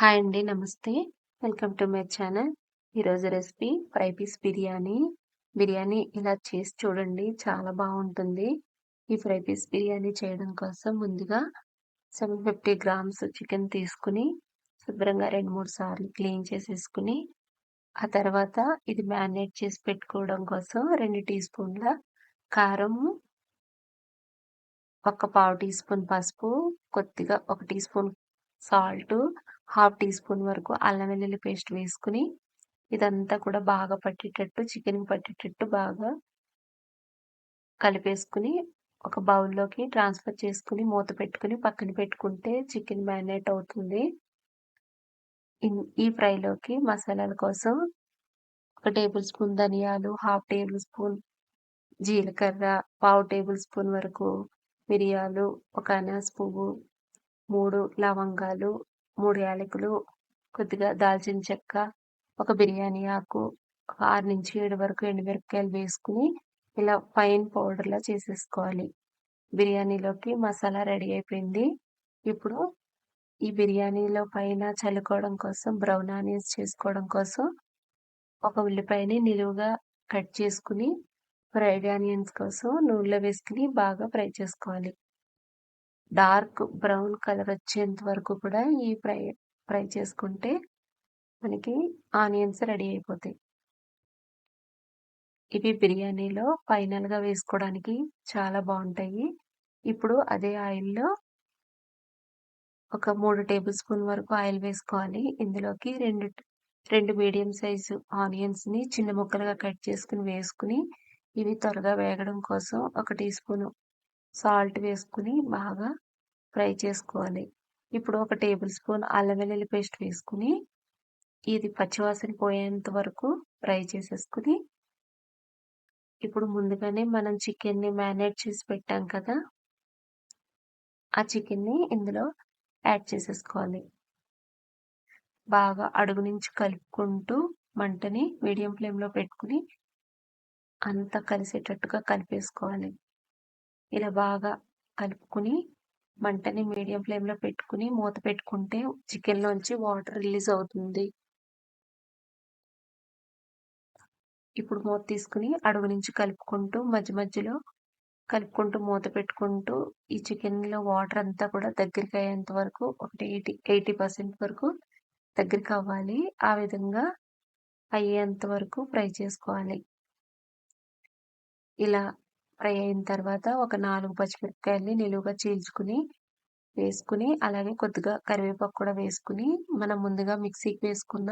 Hi అండి. నమస్తే. Welcome to my channel. ఈరోజు recipe fry piece biryani. Biryani ఇలా చేసి చూడండి. చాలా బాగుంటుంది ఈ ఫ్రై పీస్ బిర్యానీ చేయడం కోసం ముందుగా 750 గ్రామ్స్ చికెన్ తీసుకొని శుభ్రంగా 2, 3 సార్లు క్లీన్ చేసేసుకుని ఆ తర్వాత ఇది మ్యారినేట్ చేసి పెట్టుకోవడం కోసం రెండు టీ స్పూన్ల కారం ఒక పావు టీ స్పూన్ పసుపు, కొద్దిగా ఒక teaspoon salt, half teaspoon వరకు అల్లం వెల్లుల్లి పేస్ట్ వేసుకొని, ఇదంతా కూడా బాగా పట్టేటట్టు చికెన్‌కి పట్టేటట్టు బాగా కలిపేసుకొని, ఒక బౌల్‌లోకి ట్రాన్స్‌ఫర్ చేసుకుని మూత పెట్టుకుని పక్కన పెట్టుకుంటే చికెన్ మ్యారినేట్ అవుతుంది. ఈ ఫ్రైలోకి మసాలాల కోసం ఒక టేబుల్ స్పూన్ ధనియాలు, హాఫ్ టేబుల్ స్పూన్ జీలకర్ర, పావు టేబుల్ స్పూన్ వరకు మిరియాలు, ఒక అనాస పువ్వు, మూడు లవంగాలు, మూడు యాలకులు, కొద్దిగా దాల్చిన చెక్క, ఒక బిర్యానీ ఆకు, ఆరు నుంచి ఏడు వరకు ఎండుమిరపకాయలు వేసుకుని ఇలా ఫైన్ పౌడర్‌లా చేసేసుకోవాలి. బిర్యానీలోకి మసాలా రెడీ అయిపోయింది. ఇప్పుడు ఈ బిర్యానీలో పైన చల్లుకోవడం కోసం బ్రౌన్ ఆనియన్స్ చేసుకోవడం కోసం ఒక ఉల్లిపాయని నిలువుగా కట్ చేసుకుని ఫ్రైడ్ ఆనియన్స్ కోసం నూనెలో వేసుకుని బాగా ఫ్రై చేసుకోవాలి. డార్క్ బ్రౌన్ కలర్ వచ్చేంత వరకు కూడా ఈ ఫ్రై ఫ్రై చేసుకుంటే మనకి ఆనియన్స్ రెడీ అయిపోతాయి. ఇవి బిర్యానీలో ఫైనల్‌గా వేసుకోవడానికి చాలా బాగుంటాయి ఇప్పుడు అదే ఆయిల్‌లో ఒక మూడు టేబుల్ స్పూన్ వరకు ఆయిల్ వేసుకోవాలి. ఇందులోకి రెండు రెండు మీడియం సైజు ఆనియన్స్‌ని చిన్న ముక్కలుగా కట్ చేసుకుని వేసుకుని ఇవి త్వరగా వేగడం కోసం ఒక టీ స్పూను సాల్ట్ వేసుకొని బాగా ఫ్రై చేసుకోవాలి. ఇప్పుడు ఒక టేబుల్ స్పూన్ అల్లం వెల్లుల్లి పేస్ట్ వేసుకొని, ఇది పచ్చివాసన పోయేంత వరకు ఫ్రై చేసేసుకుని ఇప్పుడు ముందుగానే మనం చికెన్‌ని మ్యారినేట్ చేసి పెట్టాం కదా! ఆ చికెన్‌ని ఇందులో యాడ్ చేసేసుకోవాలి. బాగా అడుగు నుంచి కలుపుకుంటూ మంటని మీడియం ఫ్లేమ్‌లో పెట్టుకొని అంతా కలిసేటట్టుగా కలిపేసుకోవాలి. ఇలా బాగా కలుపుకొని మంటని మీడియం ఫ్లేమ్‌లో పెట్టుకుని మూత పెట్టుకుంటే చికెన్‌లోంచి వాటర్ రిలీజ్ అవుతుంది. ఇప్పుడు మూత తీసుకుని అడుగు నుంచి కలుపుకుంటూ మధ్య మధ్యలో కలుపుకుంటూ మూత పెట్టుకుంటూ ఈ చికెన్‌లో వాటర్ అంతా కూడా దగ్గరికి అయ్యేంత వరకు ఒకటి ఎయిటీ 80% వరకు దగ్గరికి అవ్వాలి. ఆ విధంగా అయ్యేంత వరకు ఫ్రై చేసుకోవాలి. ఇలా ఫ్రై అయిన తర్వాత ఒక నాలుగు పచ్చిమిరపకాయల్ని నిలువుగా చీల్చుకుని వేసుకుని అలాగే కొద్దిగా కరివేపాకు కూడా వేసుకుని మనం ముందుగా మిక్సీకి వేసుకున్న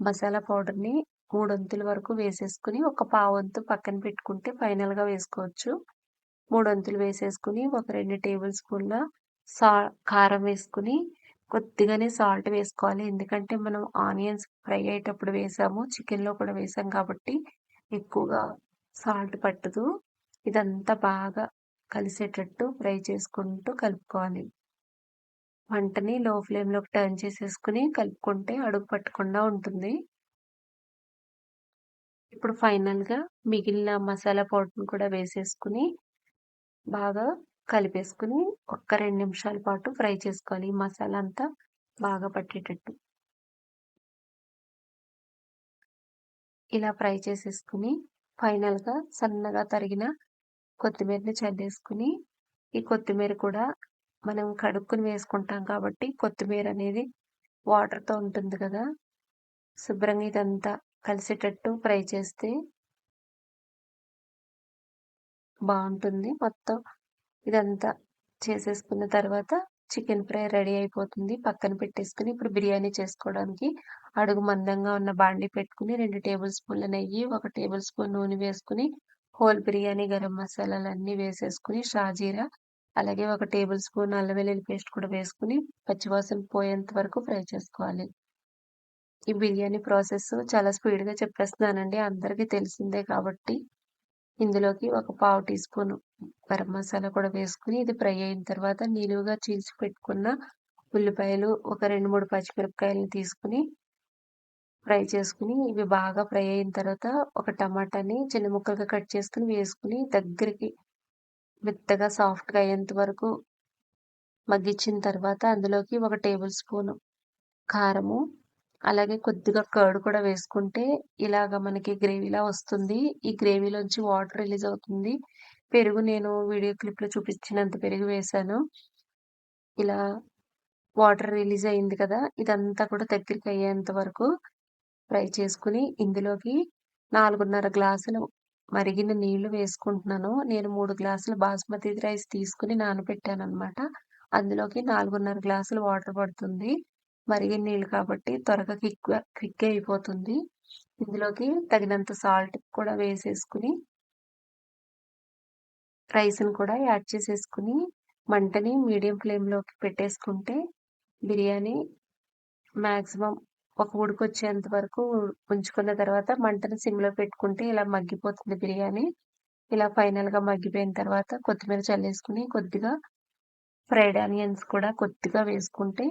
మసాలా పౌడర్‌ని మూడొంతుల వరకు వేసేసుకుని ఒక పావంతు పక్కన పెట్టుకుంటే ఫైనల్‌గా వేసుకోవచ్చు. మూడొంతులు వేసేసుకుని ఒక రెండు టేబుల్ స్పూన్ల సా కారం వేసుకుని కొద్దిగానే సాల్ట్ వేసుకోవాలి. ఎందుకంటే మనం ఆనియన్స్ ఫ్రై అయ్యేటప్పుడు వేసాము. చికెన్‌లో కూడా వేసాం కాబట్టి ఎక్కువగా సాల్ట్ పట్టదు. ఇదంతా బాగా కలిసేటట్టు ఫ్రై చేసుకుంటూ కలుపుకోవాలి. వంటని లో ఫ్లేమ్‌లోకి టర్న్ చేసేసుకొని కలుపుకుంటే అడుగు పట్టకుండా ఉంటుంది. ఇప్పుడు ఫైనల్‌గా మిగిలిన మసాలా పౌడర్‌ని కూడా వేసేసుకొని, బాగా కలిపేసుకొని ఒక్క రెండు నిమిషాల పాటు ఫ్రై చేసుకోవాలి. ఈ మసాలా అంతా బాగా పట్టేటట్టు. ఇలా ఫ్రై చేసేసుకొని ఫైనల్‌గా సన్నగా తరిగిన కొత్తిమీరని చల్లేసుకొని, ఈ కొత్తిమీర కూడా మనం కడుక్కుని వేసుకుంటాం కాబట్టి కొత్తిమీర అనేది వాటర్‌తో ఉంటుంది కదా! శుభ్రంగా ఇదంతా కలిసేటట్టు ఫ్రై చేస్తే బాగుంటుంది మొత్తం ఇదంతా చేసేసుకున్న తర్వాత చికెన్ ఫ్రై రెడీ అయిపోతుంది. పక్కన పెట్టేసుకొని ఇప్పుడు బిర్యానీ చేసుకోవడానికి అడుగు మందంగా ఉన్న బాండీ పెట్టుకొని రెండు టేబుల్ స్పూన్ల నెయ్యి, ఒక టేబుల్ స్పూన్ నూనె వేసుకొని, హోల్ బిర్యానీ గరం మసాలాలు అన్నీ వేసేసుకొని, షాజీరా అలాగే ఒక టేబుల్ స్పూన్ అల్లం వెల్లుల్లి పేస్ట్ కూడా వేసుకుని పచ్చివాసన పోయేంత వరకు ఫ్రై చేసుకోవాలి. ఈ బిర్యానీ ప్రాసెస్ చాలా స్పీడ్‌గా చెప్పేస్తున్నానండి. అందరికీ తెలిసిందే కాబట్టి. ఇందులోకి ఒక పావు టీ స్పూన్ గరం మసాలా కూడా వేసుకొని, ఇది ఫ్రై అయిన తర్వాత నిలువుగా చీల్చి పెట్టుకున్న ఉల్లిపాయలు, ఒక రెండు మూడు పచ్చిమిరపకాయలను తీసుకొని ఫ్రై చేసుకుని ఇవి బాగా ఫ్రై అయిన తర్వాత ఒక టమాటాని చిన్న ముక్కలుగా కట్ చేసుకుని వేసుకుని దగ్గరికి మెత్తగా సాఫ్ట్‌గా అయ్యేంత వరకు మగ్గించిన తర్వాత అందులోకి ఒక టేబుల్ స్పూను కారము, అలాగే కొద్దిగా కర్డ్ కూడా వేసుకుంటే ఇలాగ మనకి గ్రేవీలా వస్తుంది. ఈ గ్రేవీలోంచి వాటర్ రిలీజ్ అవుతుంది. పెరుగు నేను వీడియో క్లిప్‌లో చూపించినంత పెరుగు వేశాను. ఇలా వాటర్ రిలీజ్ అయింది కదా! ఇదంతా కూడా దగ్గరికి అయ్యేంత వరకు ఫ్రై చేసుకుని ఇందులోకి 4:30 గ్లాసులు మరిగిన నీళ్ళు వేసుకుంటున్నాను. నేను మూడు గ్లాసులు బాస్మతి రైస్ తీసుకుని నానబెట్టాను అనమాట అందులోకి 4:30 గ్లాసులు వాటర్ పడుతుంది. మరిగిన నీళ్ళు కాబట్టి త్వరగా క్విక్ క్విక్ అయిపోతుంది. ఇందులోకి తగినంత సాల్ట్ కూడా వేసేసుకుని రైస్‌ని కూడా యాడ్ చేసేసుకుని మంటని మీడియం ఫ్లేమ్‌లోకి పెట్టేసుకుంటే బిర్యానీ మ్యాక్సిమం ఒక ఉడికొచ్చేంత వరకు ఉంచుకున్న తర్వాత మంటను సిమ్‌లో పెట్టుకుంటే ఇలా మగ్గిపోతుంది బిర్యానీ. ఇలా ఫైనల్‌గా మగ్గిపోయిన తర్వాత కొత్తిమీర చల్లేసుకొని కొద్దిగా ఫ్రైడ్ ఆనియన్స్ కూడా కొద్దిగా వేసుకుంటే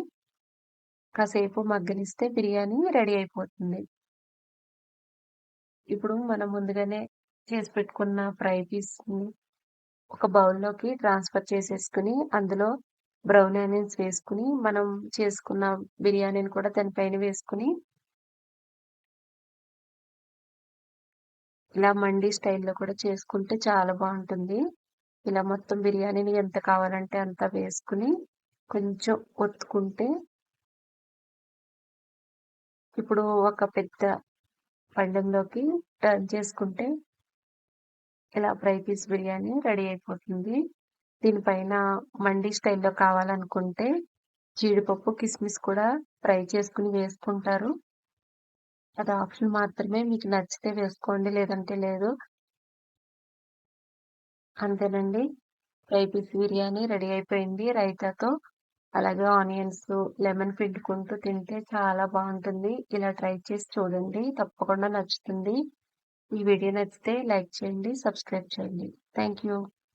కాసేపు మగ్గనిస్తే బిర్యానీ రెడీ అయిపోతుంది. ఇప్పుడు మనం ముందుగానే చేసి పెట్టుకున్న ఫ్రై పీస్‌ని ఒక బౌల్‌లోకి ట్రాన్స్‌ఫర్ చేసేసుకుని అందులో బ్రౌన్ ఆనియన్స్ వేసుకుని మనం చేసుకున్న బిర్యానీని కూడా దానిపైన వేసుకుని వేసుకొని ఇలా మండీ స్టైల్‌లో కూడా చేసుకుంటే చాలా బాగుంటుంది ఇలా మొత్తం బిర్యానీని ఎంత కావాలంటే అంత వేసుకుని కొంచెం ఒత్తుకుంటే ఇప్పుడు ఒక పెద్ద పళ్ళెంలోకి టర్న్ చేసుకుంటే ఇలా ఫ్రై పీస్ బిర్యానీ రెడీ అయిపోతుంది. దీనిపైన మండీ స్టైల్‌లో కావాలనుకుంటే జీడిపప్పు, కిస్మిస్ కూడా ఫ్రై చేసుకుని వేసుకుంటారు. అది ఆప్షన్ మాత్రమే. మీకు నచ్చితే వేసుకోండి. లేదంటే లేదు. అంతేనండి. ఫ్రై పీస్ బిర్యానీ రెడీ అయిపోయింది రైతాతో. అలాగే ఆనియన్స్, లెమన్ పిండుకుంటూ తింటే చాలా బాగుంటుంది ఇలా ట్రై చేసి చూడండి. తప్పకుండా నచ్చుతుంది. ఈ వీడియో నచ్చితే లైక్ చేయండి. సబ్స్క్రైబ్ చేయండి. Thank you.